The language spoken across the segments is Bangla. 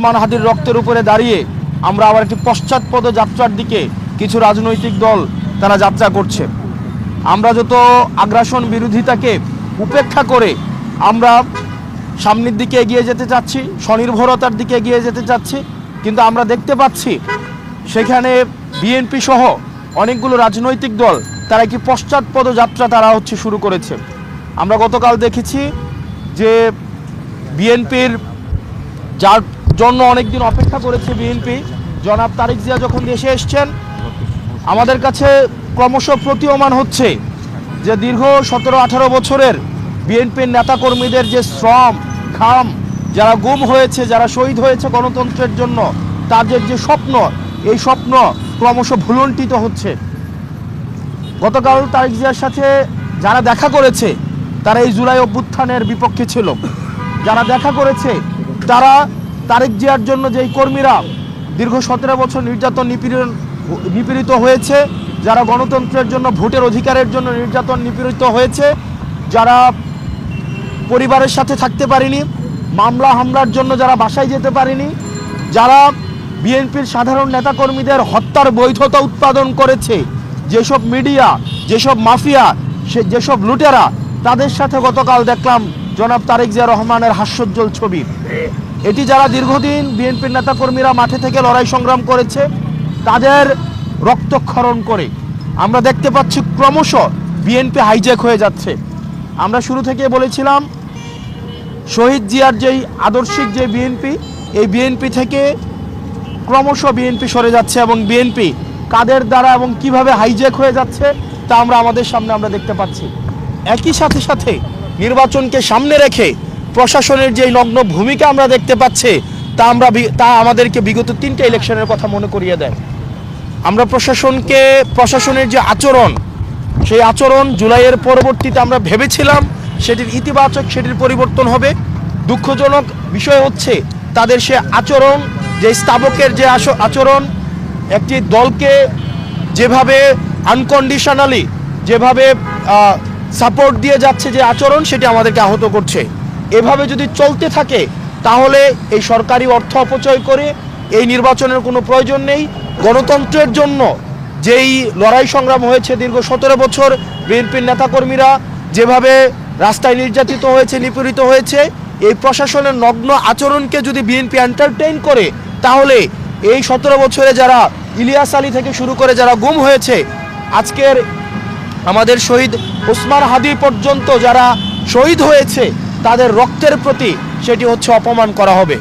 ওসমান হাদির রক্তের উপরে দাঁড়িয়ে আমরা আবার একটি পশ্চাৎপদ যাত্রার দিকে কিছু রাজনৈতিক দল তারা যাত্রা করছে। আমরা যত আগ্রাসন বিরোধিতাকে উপেক্ষা করে আমরা সামনের দিকে এগিয়ে যেতে চাচ্ছি, স্বনির্ভরতার দিকে এগিয়ে যেতে চাচ্ছি, কিন্তু আমরা দেখতে পাচ্ছি সেখানে বিএনপি সহ অনেকগুলো রাজনৈতিক দল তারা কি পশ্চাৎপদ যাত্রা তারা হচ্ছে শুরু করেছে। আমরা গতকাল দেখেছি যে বিএনপির যার জন্য অনেকদিন অপেক্ষা করেছে বিএনপি জনাব তারেক জিয়া যখন দেশে এসছেন, আমাদের কাছে ক্রমশ প্রতীয়মান হচ্ছে যে দীর্ঘ সতেরো, আঠারো বছরের বিএনপির নেতাকর্মীদের যে শ্রম খাম যারা গুম হয়েছে, যারা শহীদ হয়েছে গণতন্ত্রের জন্য, তাদের যে স্বপ্ন, এই স্বপ্ন ক্রমশ ভুলণ্ঠিত হচ্ছে। গতকাল তারেক জিয়ার সাথে যারা দেখা করেছে, তারা এই জুলাই অভ্যুত্থানের বিপক্ষে ছিল। যারা দেখা করেছে, তারা তারেক জিয়ার জন্য যেই কর্মীরা দীর্ঘ সতেরো বছর নির্যাতন নিপীড়ন নিপীড়িত হয়েছে, যারা গণতন্ত্রের জন্য, ভোটের অধিকারের জন্য নির্যাতন নিপীড়িত হয়েছে, যারা পরিবারের সাথে থাকতে পারেনি, মামলা হামলার জন্য যারা বাসায় যেতে পারেনি, যারা বিএনপির সাধারণ নেতাকর্মীদের হত্যার বৈধতা উৎপাদন করেছে, যেসব মিডিয়া, যেসব মাফিয়া, সে যেসব লুটেরা, তাদের সাথে গতকাল দেখলাম জনাব তারেক জিয়া রহমানের হাস্যোজ্জ্বল ছবি। এটি যারা দীর্ঘদিন বিএনপির নেতাকর্মীরা মাঠে থেকে লড়াই সংগ্রাম করেছে, তাদের রক্তক্ষরণ করে আমরা দেখতে পাচ্ছি ক্রমশ বিএনপি হাইজ্যাক হয়ে যাচ্ছে। আমরা শুরু থেকে বলেছিলাম, শহীদ জিয়ার যেই আদর্শিক যে বিএনপি, এই বিএনপি থেকে ক্রমশ বিএনপি সরে যাচ্ছে এবং বিএনপি কাদের দ্বারা এবং কীভাবে হাইজ্যাক হয়ে যাচ্ছে তা আমরা আমাদের সামনে আমরা দেখতে পাচ্ছি। একই সাথে সাথে নির্বাচনকে সামনে রেখে প্রশাসনের যে নগ্ন ভূমিকা আমরা দেখতে পাচ্ছি, তা আমরা তা আমাদেরকে বিগত তিনটে ইলেকশনের কথা মনে করিয়ে দেয়। আমরা প্রশাসনকে, প্রশাসনের যে আচরণ, সেই আচরণ জুলাইয়ের পরবর্তীতে আমরা ভেবেছিলাম, সেটির ইতিবাচক, সেটির পরিবর্তন হবে। দুঃখজনক বিষয় হচ্ছে, তাদের সে আচরণ, যে স্থাবকের যে আচরণ, একটি দলকে যেভাবে আনকন্ডিশনালি যেভাবে সাপোর্ট দিয়ে যাচ্ছে যে আচরণ, সেটি আমাদেরকে আহত করছে। এভাবে যদি চলতে থাকে, তাহলে এই সরকারি অর্থ অপচয় করে এই নির্বাচনের কোনো প্রয়োজন নেই। গণতন্ত্রের জন্য যেই লড়াই সংগ্রাম হয়েছে দীর্ঘ সতেরো বছর, বিএনপির নেতাকর্মীরা যেভাবে রাস্তায় নির্যাতিত হয়েছে, নিপীড়িত হয়েছে, এই প্রশাসনের নগ্ন আচরণকে যদি বিএনপি এন্টারটেইন করে, তাহলে এই সতেরো বছরে যারা ইলিয়াস আলী থেকে শুরু করে যারা গুম হয়েছে, আজকের আমাদের শহীদ ওসমান হাদি পর্যন্ত যারা শহীদ হয়েছে তাদের রক্তের প্রতি সেটি হচ্ছে অপমান করা হবে।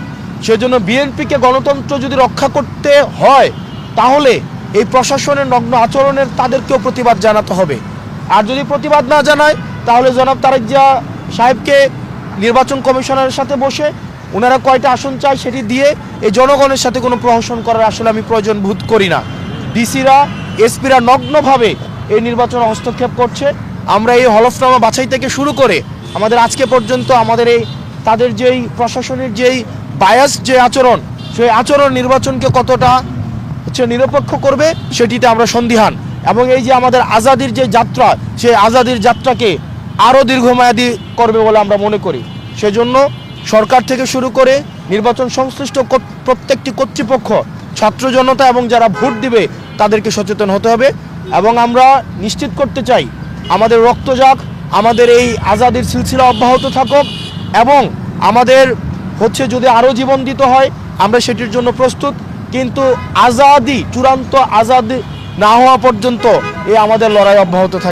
সেজন্য বিএনপিকে গণতন্ত্র যদি রক্ষা করতে হয়, তাহলে এই প্রশাসনের নগ্ন আচরণের তাদেরকেও প্রতিবাদ জানাতে হবে। আর যদি প্রতিবাদ না জানায়, তাহলে জনাব তারেক জিয়া সাহেবকে নির্বাচন কমিশনারের সাথে বসে ওনারা কয়টা আসন চায় সেটি দিয়ে এই জনগণের সাথে কোনো প্রহসন করার আসলে আমি প্রয়োজন বোধ করি না। ডিসিরা, এসপিরা নগ্নভাবে এই নির্বাচনে হস্তক্ষেপ করছে। আমরা এই হলফনামা বাছাই থেকে শুরু করে আমাদের আজকে পর্যন্ত আমাদের এই, তাদের যেই প্রশাসনের যেই বায়াস যে আচরণ, সেই আচরণ নির্বাচনকে কতটা হচ্ছে নিরপেক্ষ করবে সেটিতে আমরা সন্দিহান। এবং এই যে আমাদের আজাদির যে যাত্রা, সেই আজাদির যাত্রাকে আরও দীর্ঘমেয়াদী করবে বলে আমরা মনে করি। সেজন্য সরকার থেকে শুরু করে নির্বাচন সংশ্লিষ্ট প্রত্যেকটি কর্তৃপক্ষ, ছাত্র জনতা এবং যারা ভোট দিবে তাদেরকে সচেতন হতে হবে। এবং আমরা নিশ্চিত করতে চাই, আমাদের রক্ত যাক আমাদের এই আজাদির সিলসিলা অব্যাহত থাকুক এবং আমাদের হচ্ছে যদি আরও জীবন দিতে হয়, আমরা সেটির জন্য প্রস্তুত। কিন্তু আজাদি, চূড়ান্ত আজাদি না হওয়া পর্যন্ত এ আমাদের লড়াই অব্যাহত থাকে